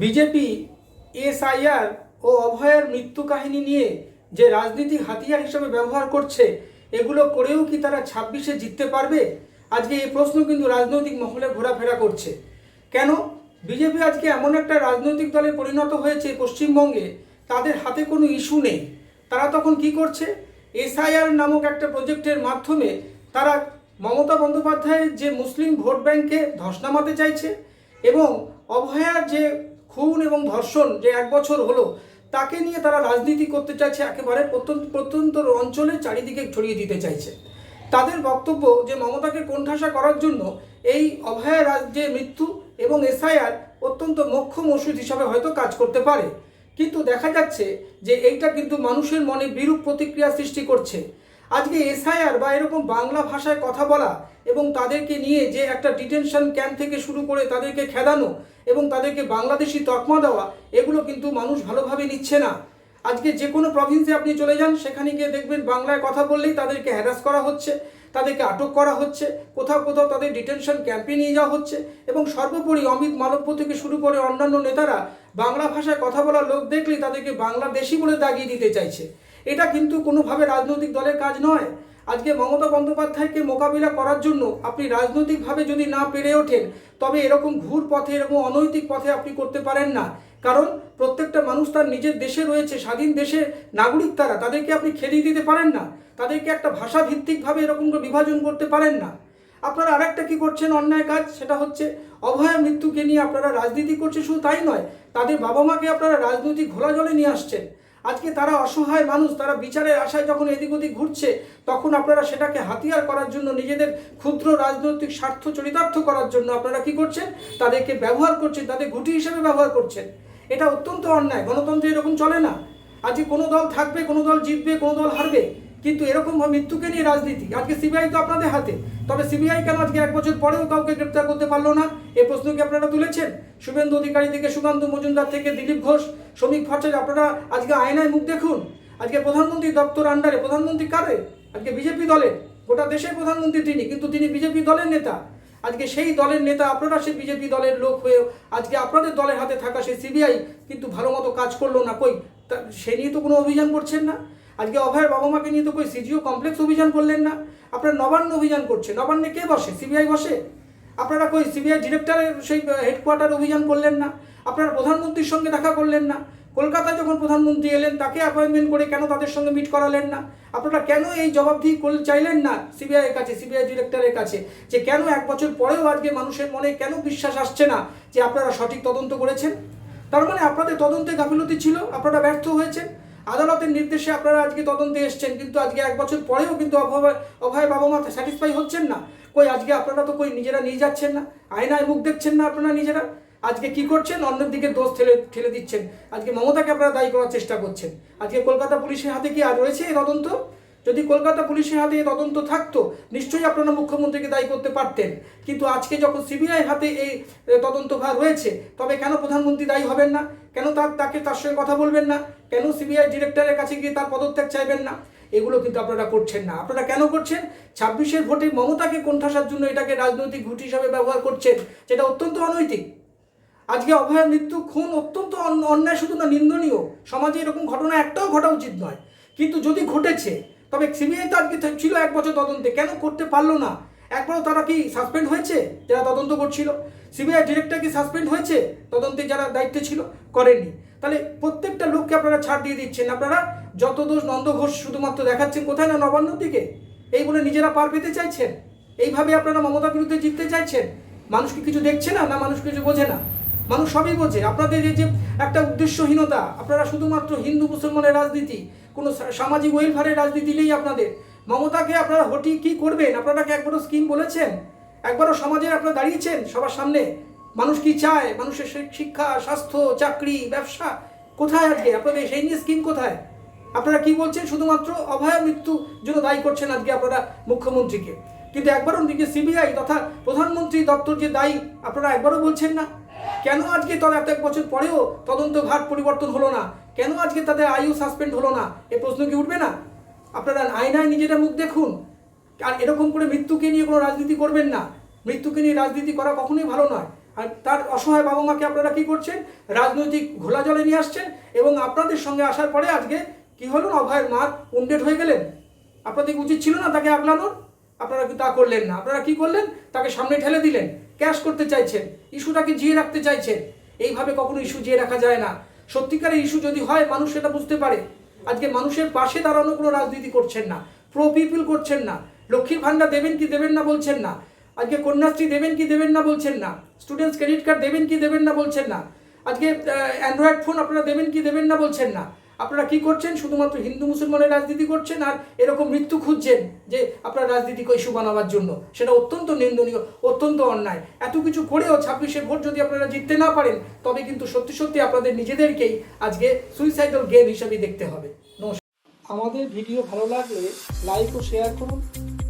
BJP, SIR ও অভয়ের মৃত্যু কাহিনী নিয়ে যে রাজনীতি হাতিয়ার হিসেবে ব্যবহার করছে, এগুলো করেও কি তারা ছাব্বিশে জিততে পারবে? আজকে এই প্রশ্ন কিন্তু রাজনৈতিক মহলে ঘোরাফেরা করছে। কেন? বিজেপি আজকে এমন একটা রাজনৈতিক দলে পরিণত হয়েছে পশ্চিমবঙ্গে, তাদের হাতে কোনো ইস্যু নেই। তারা তখন কি করছে? এসআইআর নামক একটা প্রজেক্টের মাধ্যমে তারা মমতা বন্দ্যোপাধ্যায়ের যে মুসলিম ভোট ব্যাংকে ধস নামাতে চাইছে এবং অভয়ার যে খুন এবং ধর্ষণ যে এক বছর হলো, তাকে নিয়ে তারা রাজনীতি করতে চাইছে, একেবারে প্রত্যন্ত প্রত্যন্ত অঞ্চলে চারিদিকে ছড়িয়ে দিতে চাইছে। তাদের বক্তব্য যে মমতাকে কোণঠাসা করার জন্য এই অভয়া রাজ্যে মৃত্যু এবং এসআইআর অত্যন্ত মোক্ষম ওষুধ হিসাবে হয়তো কাজ করতে পারে। কিন্তু দেখা যাচ্ছে যে এইটা কিন্তু মানুষের মনে বিরূপ প্রতিক্রিয়া সৃষ্টি করছে। আজকে এসআইআর বা এরকম বাংলা ভাষায় কথা বলা এবং তাদেরকে নিয়ে যে একটা ডিটেনশন ক্যাম্প থেকে শুরু করে তাদেরকে খেদানো এবং তাদেরকে বাংলাদেশি তকমা দেওয়া, এগুলো কিন্তু মানুষ ভালোভাবে নিচ্ছে না। আজকে যে কোনো প্রভিন্সে আপনি চলে যান, সেখানে গিয়ে দেখবেন বাংলায় কথা বললেই তাদেরকে হ্যারাস করা হচ্ছে, তাদেরকে আটক করা হচ্ছে, কোথাও কোথাও তাদের ডিটেনশন ক্যাম্পে নিয়ে যাওয়া হচ্ছে এবং সর্বোপরি অমিত মালব্য থেকে শুরু করে অন্যান্য নেতারা বাংলা ভাষায় কথা বলা লোক দেখলেই তাদেরকে বাংলাদেশি বলে দাগিয়ে দিতে চাইছে। এটা কিন্তু কোনোভাবে রাজনৈতিক দলের কাজ নয়। আজকে মমতা বন্দ্যোপাধ্যায়কে মোকাবিলা করার জন্য আপনি রাজনৈতিকভাবে যদি না পেরে ওঠেন, তবে এরকম ঘুর পথে, এরকম অনৈতিক পথে আপনি করতে পারেন না। কারণ প্রত্যেকটা মানুষ তার নিজের দেশে রয়েছে, স্বাধীন দেশের নাগরিক তারা। তাদেরকে আপনি খেদিয়ে দিতে পারেন না। তাদেরকে একটা ভাষা ভিত্তিকভাবে এরকম বিভাজন করতে পারেন না। আপনারা আরেকটা কি করছেন অন্যায় কাজ? সেটা হচ্ছে অভয়া মৃত্যুকে নিয়ে আপনারা রাজনীতি করছেন। শুধু তাই নয়, তাদের বাবা মাকে আপনারা রাজনৈতিক ঘোলা জলে নিয়ে আসছেন। আজকে তারা অসহায় মানুষ, তারা বিচারের আশায় যখন এদিক ওদিক ঘুরছে, তখন আপনারা সেটাকে হাতিয়ার করার জন্য, নিজেদের ক্ষুদ্র রাজনৈতিক স্বার্থ চরিতার্থ করার জন্য আপনারা কি করছেন? তাদেরকে ব্যবহার করছেন, তাদের ঘুঁটি হিসেবে ব্যবহার করছেন। এটা অত্যন্ত অন্যায়, গণতন্ত্রে এরকম চলে না। আজকে কোনো দল থাকবে, কোনো দল জিতবে, কোনো দল হারবে। কিন্তু এরকম মৃত্যুকে নিয়ে রাজনীতি। আজকে সিবিআই তো আপনাদের হাতে। তবে সিবিআই কেন আজকে এক বছর পরেও কাউকে গ্রেপ্তার করতে পারল না? এই প্রশ্ন কি আপনারা তুলেছেন? শুভেন্দু অধিকারী থেকে সুকান্ত মজুমদার থেকে দিলীপ ঘোষ শ্রমিক ভট্টাচার্য, আপনারা আজকে আয়নায় মুখ দেখুন। আজকে প্রধানমন্ত্রী দপ্তর আন্ডারে প্রধানমন্ত্রী কারে? আজকে বিজেপি দলের গোটা দেশের প্রধানমন্ত্রী তিনি, কিন্তু তিনি বিজেপি দলের নেতা। আজকে সেই দলের নেতা, আপনারা সেই বিজেপি দলের লোক হয়েও আজকে আপনাদের দলের হাতে থাকা সেই সিবিআই কিন্তু ভালো মতো কাজ করল না। কই? সে নিয়ে তো কোনো অভিযান করছেন না। আজকে অভয়ের বাবা মাকে নিয়ে তো কই সিজিও কমপ্লেক্স অভিযান করলেন না। আপনারা নবান্ন অভিযান করছেন। নবান্নে কে বসে? সিবিআই বসে? আপনারা কই সিবিআই ডিরেক্টরের সেই হেডকোয়ার্টার অভিযান করলেন না। আপনারা প্রধানমন্ত্রীর সঙ্গে দেখা করলেন না। কলকাতায় যখন প্রধানমন্ত্রী এলেন, তাকে অ্যাপয়েন্টমেন্ট করে কেন তাদের সঙ্গে মিট করালেন না? আপনারা কেন এই জবাবদিহি চাইলেন না সিবিআইয়ের কাছে, সিবিআই ডিরেক্টরের কাছে? যে কেন এক বছর পরেও আজকে মানুষের মনে কেন বিশ্বাস আসছে না যে আপনারা সঠিক তদন্ত করেছেন? তার মানে আপনাদের তদন্তে গাফিলতি ছিল, আপনারা ব্যর্থ হয়েছেন। আদালতের নির্দেশে আপনারা আজকে তদন্তে এসছেন, কিন্তু আজকে এক বছর পরেও কিন্তু অভয় অভয় বাবা মা স্যাটিসফাই হচ্ছেন না। কই, আজকে আপনারা তো কই, নিজেরা নিয়ে যাচ্ছেন না? আয়নায় মুখ দেখছেন না আপনারা নিজেরা? আজকে কি করছেন? অন্যের দিকে দোষ ঠেলে ঠেলে দিচ্ছেন। আজকে মমতাকে আপনারা দায়ী করার চেষ্টা করছেন। আজকে কলকাতা পুলিশের হাতে কি আর রয়েছে এই তদন্ত? যদি কলকাতা পুলিশের হাতে এই তদন্ত থাকতো, নিশ্চয়ই আপনারা মুখ্যমন্ত্রীকে দায়ী করতে পারতেন। কিন্তু আজকে যখন সিবিআই হাতে এই তদন্তভার রয়েছে তবে কেন প্রধানমন্ত্রী দায়ী হবেন না? কেন তার তাকে তার সঙ্গে কথা বলবেন না? কেন সিবিআই ডিরেক্টরের কাছে গিয়ে তার পদত্যাগ চাইবেন না? এগুলো কিন্তু আপনারা করছেন না। আপনারা কেন করছেন? ছাব্বিশের ভোটে মমতাকে কোণঠাসার জন্য এটাকে রাজনৈতিক ঘুঁটি হিসাবে ব্যবহার করছেন যেটা অত্যন্ত অনৈতিক। আজকে অভয়ের মৃত্যু খুন অত্যন্ত অন- অন্যায় শুধু না, নিন্দনীয়। সমাজে এরকম ঘটনা একটাও ঘটা উচিত নয়। কিন্তু যদি ঘটেছে, তবে সিবিআই তো আজকে ছিল এক বছর তদন্তে, কেন করতে পারল না? একবারও তারা কি সাসপেন্ড হয়েছে? যারা তদন্ত করছিল। সিবিআই ডিরেক্টর কি সাসপেন্ড হয়েছে? তদন্তে যারা দায়িত্বে ছিল, করেননি। তাহলে প্রত্যেকটা লোককে আপনারা ছাড় দিয়ে দিচ্ছেন। আপনারা যত দোষ নন্দ ঘোষ শুধুমাত্র দেখাচ্ছেন, কোথায় না নবান্ন দিকে? এই বলে নিজেরা পার পেতে চাইছেন? এইভাবে আপনারা মমতার বিরুদ্ধে জিততে চাইছেন? মানুষকে কিছু দেখছে না না মানুষ কিছু বোঝে না? মানুষ সবই বোঝে। আপনাদের এই যে একটা উদ্দেশ্যহীনতা, আপনারা শুধুমাত্র হিন্দু, মুসলমানের রাজনীতি, কোনো সামাজিক ওয়েলফেয়ারের রাজনীতি নেই আপনাদের। মমতাকে আপনারা হটি কি করবেন? আপনারা কি একবারও স্কিম বলেছেন? একবারও সমাজে আপনারা দাঁড়িয়েছেন সবার সামনে? মানুষ কি চায়? মানুষের শিক্ষা, স্বাস্থ্য, চাকরি, ব্যবসা কোথায় আজকে? আপনাদের সেই নিয়ে স্কিম কোথায়? আপনারা কি বলছেন? শুধুমাত্র অভয়া মৃত্যু জন্য দায়ী করছেন আজকে আপনারা মুখ্যমন্ত্রীকে। কিন্তু একবারও দিকে সিবিআই তথা প্রধানমন্ত্রী দপ্তর যে দায়ী, আপনারা একবারও বলছেন না? কেন আজকে তার এত এক বছর পরেও তদন্ত ভার পরিবর্তন হলো না? কেন আজকে তাদের আয়ু সাসপেন্ড হলো না? এ প্রশ্ন কি উঠবে না? আপনারা আয়নায় নিজেরা মুখ দেখুন। আর এরকম করে মৃত্যুকে নিয়ে কোনো রাজনীতি করবেন না। মৃত্যুকে নিয়ে রাজনীতি করা কখনোই ভালো নয়। আর তার অসহায় বাবা মাকে আপনারা কি করছেন? রাজনৈতিক ঘোলা জলে নিয়ে আসছেন এবং আপনাদের সঙ্গে আসার পরে আজকে কি হলো? অভয়ের মা উন্ডেড হয়ে গেলেন। আপনাদের উচিত ছিল না তাকে আগলানোর? আপনারা কি তা করলেন না? আপনারা কি করলেন? তাকে সামনে ঠেলে দিলেন। ক্যাশ করতে চাইছেন। ইস্যুটাকে জিয়ে রাখতে চাইছেন। এইভাবে কখনো ইস্যু জিয়ে রাখা যায় না। সত্যিকারের ইস্যু যদি হয়, মানুষ সেটা বুঝতে পারে। আজকে মানুষের পাশে দাঁড়ানো কোনো রাজনীতি করছেন না। প্রো পিপল করছেন না। লক্ষ্মীর ভান্ডার দেবেন কি দেবেন না বলছেন না। আজকে কন্যাশ্রী দেবেন কি দেবেন না বলছেন না? স্টুডেন্টস ক্রেডিট কার্ড দেবেন কি দেবেন না বলছেন না? আজকে অ্যান্ড্রয়েড ফোন আপনারা দেবেন কি দেবেন না বলছেন না? আপনারা কি করছেন? শুধুমাত্র হিন্দু, মুসলমানের রাজনীতি করছেন আর এরকম মৃত্যু খুঁজছেন যে আপনার রাজনীতিকে ইস্যু বানাবার জন্য। সেটা অত্যন্ত নিন্দনীয়, অত্যন্ত অন্যায়। এত কিছু করেও ছাব্বিশে ভোট যদি আপনারা জিততে না পারেন, তবে কিন্তু সত্যি সত্যি আপনাদের নিজেদেরকেই আজকে সুইসাইডাল গেম হিসাবে দেখতে হবে। নমস্কার। আমাদের ভিডিও ভালো লাগলে লাইক ও শেয়ার করুন।